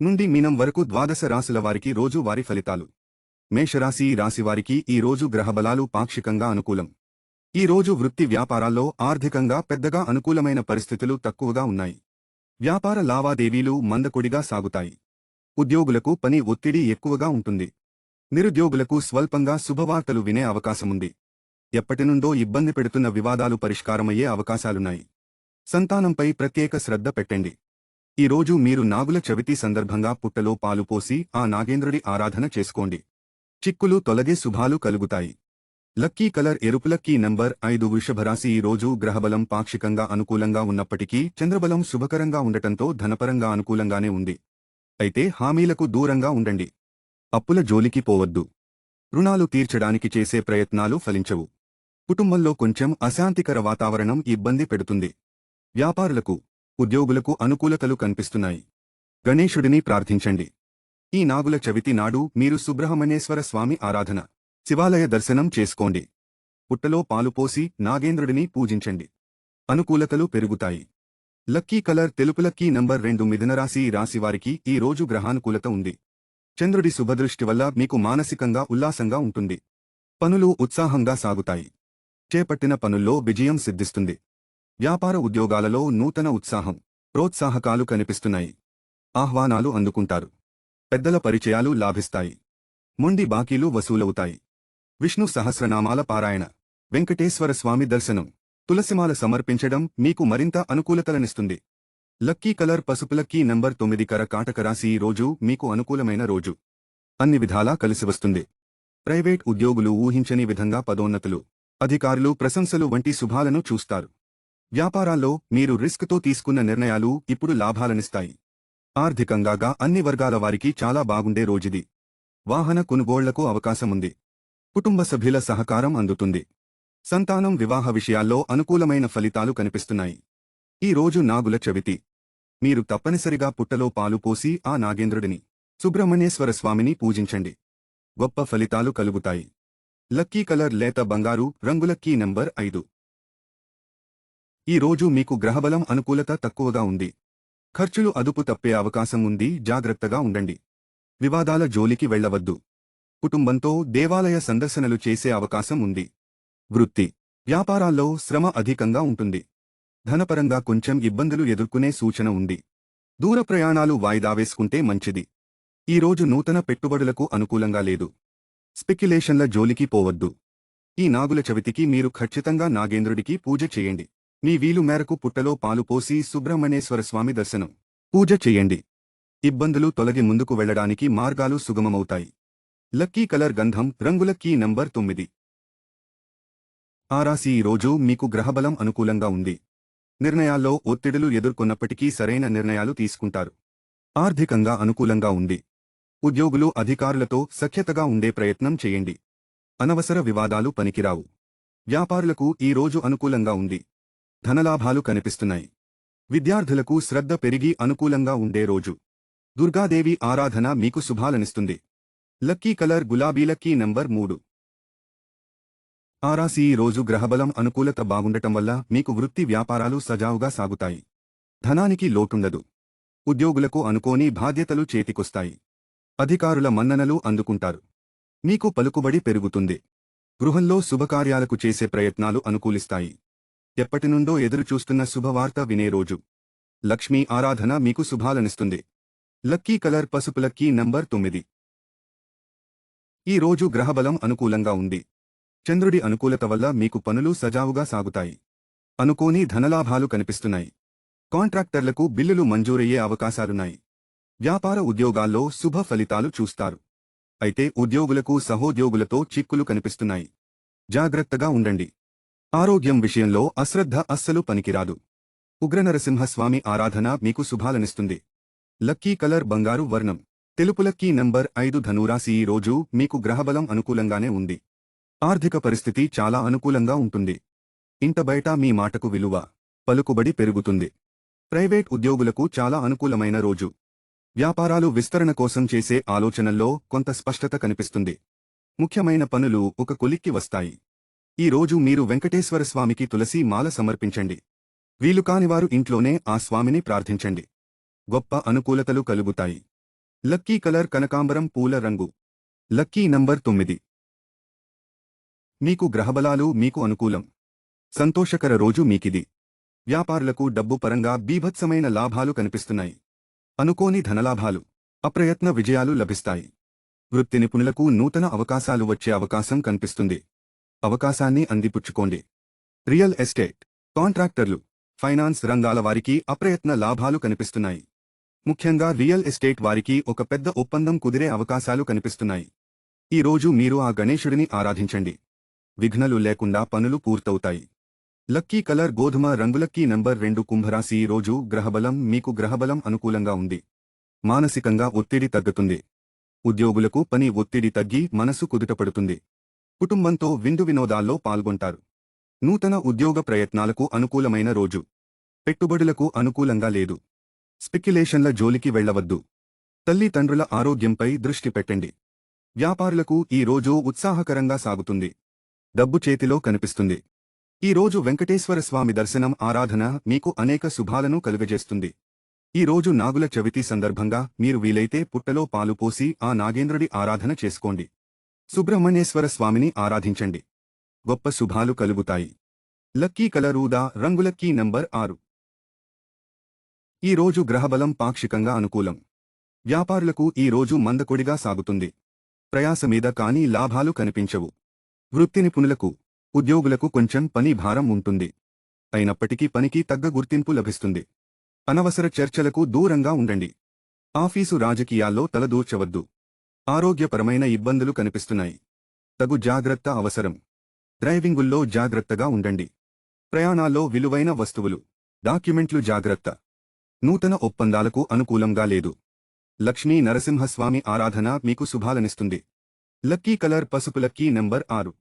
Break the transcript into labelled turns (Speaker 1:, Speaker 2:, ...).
Speaker 1: నుండి మీనం వరకు ద్వాదశ రాశుల వారికి రోజు వారి ఫలితాలు. మేషరాశి రాశివారికి ఈ రోజు గ్రహబలాలు పాక్షికంగా అనుకూలం. ఈ రోజు వృత్తి వ్యాపారాల్లో ఆర్థికంగా పెద్దగా అనుకూలమైన పరిస్థితులు తక్కువగా ఉన్నాయి. వ్యాపార లావాదేవీలు మందకొడిగా సాగుతాయి. ఉద్యోగులకు పని ఒత్తిడి ఎక్కువగా ఉంటుంది. నిరుద్యోగులకు స్వల్పంగా శుభవార్తలు వినే అవకాశముంది. ఎప్పటినుండో ఇబ్బంది పెడుతున్న వివాదాలు పరిష్కారమయ్యే అవకాశాలున్నాయి. సంతానంపై ప్రత్యేక శ్రద్ధ పెట్టండి. ఈరోజు మీరు నాగుల చవితి సందర్భంగా పుట్టలో పాలు పోసి ఆ నాగేంద్రుడి ఆరాధన చేసుకోండి. చిక్కులు తొలగే శుభాలు కలుగుతాయి. లక్కీ కలర్ ఎరుపు లక్కీ నంబర్ ఐదు వృషభరాశి ఈ రోజు గ్రహబలం పాక్షికంగా అనుకూలంగా ఉన్నప్పటికీ చంద్రబలం శుభకరంగా ఉండటంతో ధనపరంగా అనుకూలంగానే ఉంది. అయితే హామీలకు దూరంగా ఉండండి. అప్పుల జోలికి పోవద్దు. రుణాలు తీర్చడానికి చేసే ప్రయత్నాలు ఫలించవు. కుటుంబంలో కొంచెం అశాంతికర వాతావరణం ఇబ్బంది పెడుతుంది. వ్యాపారులకు ఉద్యోగులకు అనుకూలతలు కనిపిస్తున్నాయి. గణేశుడిని ప్రార్థించండి. ఈ నాగుల చవితి నాడు మీరు సుబ్రహ్మణ్యేశ్వర స్వామి ఆరాధన శివాలయ దర్శనం చేసుకోండి. పుట్టలో పాలుపోసి నాగేంద్రుడిని పూజించండి. అనుకూలతలు పెరుగుతాయి. లక్కీ కలర్ తెలుపు లక్కీ నంబర్ రెండు మిథునరాశి రాశివారికి ఈ రోజు గ్రహానుకూలత ఉంది. చంద్రుడి శుభదృష్టి వల్ల మీకు మానసికంగా ఉల్లాసంగా ఉంటుంది. పనులు ఉత్సాహంగా సాగుతాయి. చేపట్టిన పనుల్లో విజయం సిద్ధిస్తుంది. వ్యాపార ఉద్యోగాలలో నూతన ఉత్సాహం ప్రోత్సాహకాలు కనిపిస్తున్నాయి. ఆహ్వానాలు అందుకుంటారు. పెద్దల పరిచయాలు లాభిస్తాయి. మొండి బాకీలు వసూలవుతాయి. విష్ణు సహస్రనామాల పారాయణ వెంకటేశ్వర స్వామి దర్శనం తులసిమాల సమర్పించడం మీకు మరింత అనుకూలతలనిస్తుంది. లక్కీ కలర్ పసుపు లక్కీ నంబర్ తొమ్మిది కర కాటక రాశి ఈ రోజు మీకు అనుకూలమైన రోజు. అన్ని విధాలా కలిసివస్తుంది ప్రైవేట్ ఉద్యోగులు ఊహించని విధంగా పదోన్నతులు అధికారులు ప్రశంసలు వంటి శుభాలను చూస్తారు. వ్యాపారాల్లో మీరు రిస్క్తో తీసుకున్న నిర్ణయాలు ఇప్పుడు లాభాలనిస్తాయి. ఆర్థికంగాగా అన్ని వర్గాల వారికి చాలా బాగుండే రోజుది. వాహన కొనుగోళ్ళకు అవకాశముంది. కుటుంబ సభ్యుల సహకారం అందుతుంది. సంతానం వివాహ విషయాల్లో అనుకూలమైన ఫలితాలు కనిపిస్తున్నాయి. ఈ రోజు నాగుల చవితి. మీరు తప్పనిసరిగా పుట్టలో పాలు పోసి ఆ నాగేంద్రుడిని సుబ్రహ్మణ్యేశ్వర స్వామిని పూజించండి. గొప్ప ఫలితాలు కలుగుతాయి. లక్కీ కలర్ లేత బంగారు రంగులక్కీ నంబర్ ఐదు. ఈ రోజు మీకు గ్రహబలం అనుకూలత తక్కువగా ఉంది. ఖర్చులు అదుపు తప్పే అవకాశం ఉంది జాగ్రత్తగా ఉండండి. వివాదాల జోలికి వెళ్ళవద్దు కుటుంబంతో దేవాలయ సందర్శనలు చేసే అవకాశం ఉంది. వృత్తి. వ్యాపారాల్లో శ్రమ అధికంగా ఉంటుంది. ధనపరంగా కొంచెం ఇబ్బందులు ఎదుర్కొనే సూచన ఉంది. దూర ప్రయాణాలు వాయిదా వేసుకుంటే మంచిది. ఈ రోజు నూతన పెట్టుబడులకు అనుకూలంగా లేదు. స్పెక్యులేషన్ల జోలికి పోవద్దు. ఈ నాగుల చవితికి మీరు ఖచ్చితంగా నాగేంద్రుడికి పూజ చేయండి. మీ వీలు మేరకు పుట్టలో పాలు పోసి సుబ్రహ్మణ్యేశ్వరస్వామి దర్శనం. పూజ చెయ్యండి ఇబ్బందులు తొలగి ముందుకు వెళ్ళడానికి మార్గాలు సుగమమవుతాయి. లక్కీ కలర్ గంధం రంగుల కీ నంబర్ తొమ్మిది. ఆరాసి ఈ రోజు మీకు గ్రహబలం అనుకూలంగా ఉంది. నిర్ణయాల్లో ఒత్తిడులు ఎదుర్కొన్నప్పటికీ సరైన నిర్ణయాలు తీసుకుంటారు. ఆర్థికంగా అనుకూలంగా ఉంది. ఉద్యోగులు అధికారులతో సఖ్యతగా ఉండే ప్రయత్నం చేయండి. అనవసర వివాదాలు పనికిరావు. వ్యాపారులకు ఈ రోజు అనుకూలంగా ఉంది. ధనలాభాలు కనిపిస్తున్నాయి. విద్యార్థులకు శ్రద్ధ పెరిగి అనుకూలంగా ఉండే రోజు. దుర్గాదేవి ఆరాధన మీకు శుభాలనిస్తుంది. లక్కీ కలర్ గులాబీ లక్కీ నంబర్ మూడు. ఆరాసి ఈ రోజు గ్రహబలం అనుకూలత బాగుండటం వల్ల మీకు వృత్తి వ్యాపారాలు సజావుగా సాగుతాయి. ధనానికి లోటుండదు. ఉద్యోగులకు అనుకోని బాధ్యతలు చేతికొస్తాయి. అధికారుల మన్ననలు అందుకుంటారు. మీకు పలుకుబడి పెరుగుతుంది. గృహంలో శుభకార్యాలకు చేసే ప్రయత్నాలు అనుకూలిస్తాయి. ఎప్పటినుండో ఎదురుచూస్తున్న శుభవార్త వినే రోజు. లక్ష్మీ ఆరాధన మీకు శుభాలనిస్తుంది. లక్కీ కలర్ పసుపు లక్కీ నంబర్ తొమ్మిది. ఈ రోజు గ్రహబలం అనుకూలంగా ఉంది. చంద్రుడి అనుకూలత వల్ల మీకు పనులు సజావుగా సాగుతాయి. అనుకోని ధనలాభాలు కనిపిస్తున్నాయి. కాంట్రాక్టర్లకు బిల్లులు మంజూరయ్యే అవకాశాలున్నాయి. వ్యాపార ఉద్యోగాల్లో శుభ ఫలితాలు చూస్తారు. అయితే ఉద్యోగులకు సహోద్యోగులతో చిక్కులు కనిపిస్తున్నాయి. జాగ్రత్తగా ఉండండి. ఆరోగ్యం విషయంలో అశ్రద్ధ అస్సలు పనికిరాదు. ఉగ్రనరసింహస్వామి ఆరాధన మీకు శుభాలనిస్తుంది. లక్కీ కలర్ బంగారు వర్ణం. తెలుపు లక్కీ నంబర్ ఐదు ధనురాశి ఈ రోజు మీకు గ్రహబలం అనుకూలంగానే ఉంది. ఆర్థిక పరిస్థితి చాలా అనుకూలంగా ఉంటుంది. ఇంట బయట మీ మాటకు విలువ పలుకుబడి పెరుగుతుంది. ప్రైవేట్ ఉద్యోగులకు చాలా అనుకూలమైన రోజు. వ్యాపారాలు విస్తరణ కోసం చేసే ఆలోచనల్లో కొంత స్పష్టత కనిపిస్తుంది. ముఖ్యమైన పనులు ఒక కొలిక్కి వస్తాయి. ఈ రోజు మీరు వెంకటేశ్వర స్వామికి తులసి మాల సమర్పించండి. వీలు కానివారు ఇంట్లోనే ఆ స్వామిని ప్రార్థించండి. గొప్ప అనుకూలతలు కలుగుతాయి. లక్కీ కలర్ కనకాంబరం పూల రంగు. లక్కీ నంబర్ తొమ్మిది. మీకు గ్రహబలాలు మీకు అనుకూలం. సంతోషకర రోజు మీకిది. వ్యాపారులకు డబ్బు పరంగా బీభత్సమైన లాభాలు కనిపిస్తున్నాయి. అనుకోని ధనలాభాలు అప్రయత్న విజయాలు లభిస్తాయి. వృత్తి నిపుణులకు నూతన అవకాశాలు వచ్చే అవకాశం కనిపిస్తుంది. అవకాశాన్ని అందిపుచ్చుకోండి. రియల్ ఎస్టేట్ కాంట్రాక్టర్లు ఫైనాన్స్ రంగాల వారికి అప్రయత్న లాభాలు కనిపిస్తున్నాయి. ముఖ్యంగా రియల్ ఎస్టేట్ వారికి ఒక పెద్ద ఒప్పందం కుదిరే అవకాశాలు కనిపిస్తున్నాయి. ఈ రోజు మీరు ఆ గణేశుడిని ఆరాధించండి. విఘ్నలు లేకుండా పనులు పూర్తవుతాయి. లక్కీ కలర్ గోధుమ రంగులక్కీ నంబర్ రెండు కుంభరాశి రోజు గ్రహబలం మీకు గ్రహబలం అనుకూలంగా ఉంది. మానసికంగా ఒత్తిడి తగ్గుతుంది. ఉద్యోగులకు పని ఒత్తిడి తగ్గి మనసు కుదుటపడుతుంది కుటుంబంతో విందు వినోదాల్లో పాల్గొంటారు. నూతన ఉద్యోగ ప్రయత్నాలకు అనుకూలమైన రోజు. పెట్టుబడులకు అనుకూలంగా లేదు. స్పెక్యులేషన్ల జోలికి వెళ్ళవద్దు తల్లిదండ్రుల ఆరోగ్యంపై దృష్టి పెట్టండి. వ్యాపారులకు ఈ రోజు ఉత్సాహకరంగా సాగుతుంది. డబ్బు చేతిలో కనిపిస్తుంది. ఈ రోజు వెంకటేశ్వర స్వామి దర్శనం ఆరాధన మీకు అనేక శుభాలను కలుగజేస్తుంది. ఈ రోజు నాగుల చవితి సందర్భంగా మీరు వీలైతే పుట్టలో పాలు పోసి ఆ నాగేంద్రుడి ఆరాధన చేసుకోండి. సుబ్రహ్మణ్యేశ్వర స్వామిని ఆరాధించండి. గొప్ప శుభాలు కలుగుతాయి. లక్కీ కలరూదా రంగులక్కీ నంబర్ ఆరు. ఈ రోజు గ్రహబలం పాక్షికంగా అనుకూలం. వ్యాపారులకు ఈ రోజు మందకొడిగా సాగుతుంది. ప్రయాస మీద కానీ లాభాలు కనిపించవు. వృత్తి నిపుణులకు ఉద్యోగులకు కొంచెం పని భారం ఉంటుంది. అయినప్పటికీ పనికి తగ్గ గుర్తింపు లభిస్తుంది. అనవసర చర్చలకు దూరంగా ఉండండి. ఆఫీసు రాజకీయాల్లో తలదూర్చవద్దు. ఆరోగ్యపరమైన ఇబ్బందులు కనిపిస్తున్నాయి. తగు జాగ్రత్త అవసరం. డ్రైవింగుల్లో జాగ్రత్తగా ఉండండి. ప్రయాణాల్లో విలువైన వస్తువులు డాక్యుమెంట్లు జాగ్రత్త. నూతన ఒప్పందాలకు అనుకూలంగా లేదు. లక్ష్మీ నరసింహస్వామి ఆరాధన మీకు శుభాలనిస్తుంది. లక్కీ కలర్ పసుపు లక్కీ నంబర్ ఆరు.